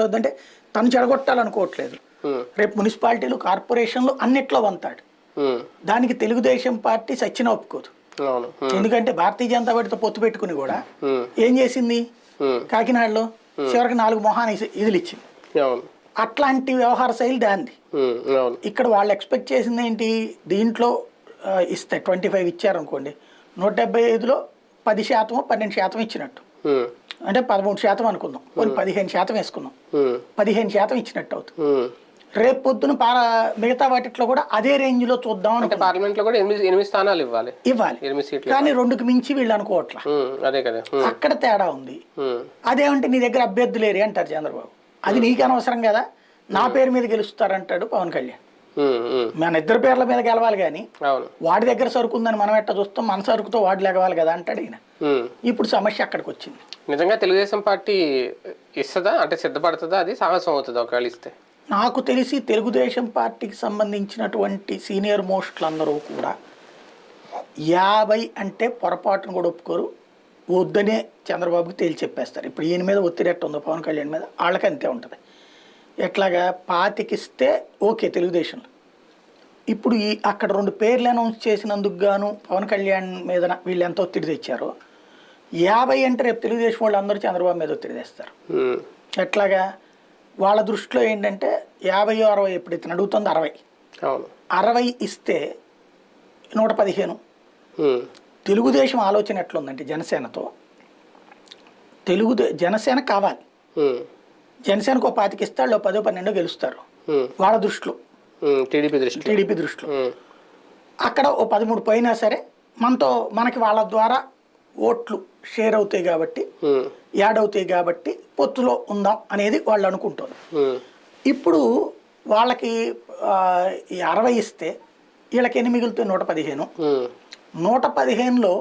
అవుతుందంటే తను చెడగొట్టాలనుకోవట్లేదు. రేపు మున్సిపాలిటీలు కార్పొరేషన్లు అన్నిట్లో వంతాడు. దానికి తెలుగుదేశం పార్టీ సచ్చిన ఒప్పుకోదు. ఎందుకంటే భారతీయ జనతా పార్టీతో పొత్తు పెట్టుకుని కూడా ఏం చేసింది? కాకినాడలో చివరికి నాలుగు మొహాన్ని ఇదిలు ఇచ్చింది అట్లాంటి వ్యవహార శైలి దాంది ఇక్కడ వాళ్ళు ఎక్స్పెక్ట్ చేసింది ఏంటి దీంట్లో ఇస్తే ట్వంటీ ఫైవ్ ఇచ్చారనుకోండి నూట డెబ్బై ఐదులో పది శాతం పన్నెండు శాతం ఇచ్చినట్టు. అంటే పదమూడు శాతం అనుకుందాం. కొన్ని పదిహేను శాతం వేసుకుందాం. ఉమ్, పదిహేను శాతం ఇచ్చినట్టు అవుతుంది. రేపు పొద్దున పార మిగతా వాటిట్లో కూడా అదే రేంజ్లో చూద్దాం అంటే పార్లమెంట్లో కూడా ఎనిమిది ఎనిమిది స్థానాలు ఇవ్వాలి. ఇవ్వాలి. ఎనిమిది సీట్లు కానీ రెండుకి మించి వీళ్ళు అనుకోవట్లా. అదే కదా. అక్కడ తేడా ఉంది. అదేమంటే నీ దగ్గర అభ్యర్థులేరే అంటారు చంద్రబాబు. అది నీకు అనవసరం కదా. నా పేరు మీద గెలుస్తారంటాడు పవన్ కళ్యాణ్. మన ఇద్దరు పేర్ల మీద గెలవాలి కానీ వాడి దగ్గర సరుకు ఉందని మనం ఎట్ట చూస్తాం? మన సరుకుతో వాడు లెగవాలి కదా అంటాడు ఈయన. ఇప్పుడు సమస్య అక్కడికి వచ్చింది. నిజంగా తెలుగుదేశం పార్టీ ఇస్తుందా? అంటే సిద్ధపడుతుందా? అది సాహసం అవుతుందా ఒకవేళ ఇస్తే? నాకు తెలిసి తెలుగుదేశం పార్టీకి సంబంధించినటువంటి సీనియర్ మోస్ట్లు అందరూ కూడా యాభై అంటే పొరపాటును కూడా ఒప్పుకోరు. వద్దనే చంద్రబాబుకి తేల్చి చెప్పేస్తారు. ఇప్పుడు ఈయన మీద ఒత్తిడి ఎట్ట ఉందో పవన్ కళ్యాణ్ మీద వాళ్ళకి అంతే ఉంటుంది. ఎట్లాగా పాతికిస్తే ఓకే తెలుగుదేశంలో. ఇప్పుడు ఈ అక్కడ రెండు పేర్లు అనౌన్స్ చేసినందుకు గాను పవన్ కళ్యాణ్ మీద వీళ్ళు ఎంత ఒత్తిడి తెచ్చారో యాభై అంటే రేపు తెలుగుదేశం వాళ్ళు అందరూ చంద్రబాబు మీద ఒత్తిడి తెస్తారు. ఎట్లాగా వాళ్ళ దృష్టిలో ఏంటంటే యాభై అరవై ఎప్పుడు ఇతను అడుగుతుంది అరవై. అరవై ఇస్తే నూట పదిహేను. తెలుగుదేశం ఆలోచన ఎట్లుందంటే జనసేనతో తెలుగు జనసేన కావాలి. జనసేనకు పాతికి ఇస్తే వాళ్ళు పదో పన్నెండో గెలుస్తారు. వాళ్ళ దృష్టిలో. టీడీపీ దృష్టిలో. టీడీపీ దృష్టిలో. అక్కడ ఓ పదమూడు పోయినా సరే మనతో మనకి వాళ్ళ ద్వారా ఓట్లు షేర్ అవుతాయి కాబట్టి యాడ్ అవుతాయి కాబట్టి పొత్తులో ఉందాం అనేది వాళ్ళు అనుకుంటారు. ఇప్పుడు వాళ్ళకి అరవై ఇస్తే వీళ్ళకి ఎన్ని మిగులుతాయి నూట పదిహేను. నూట పదిహేనులో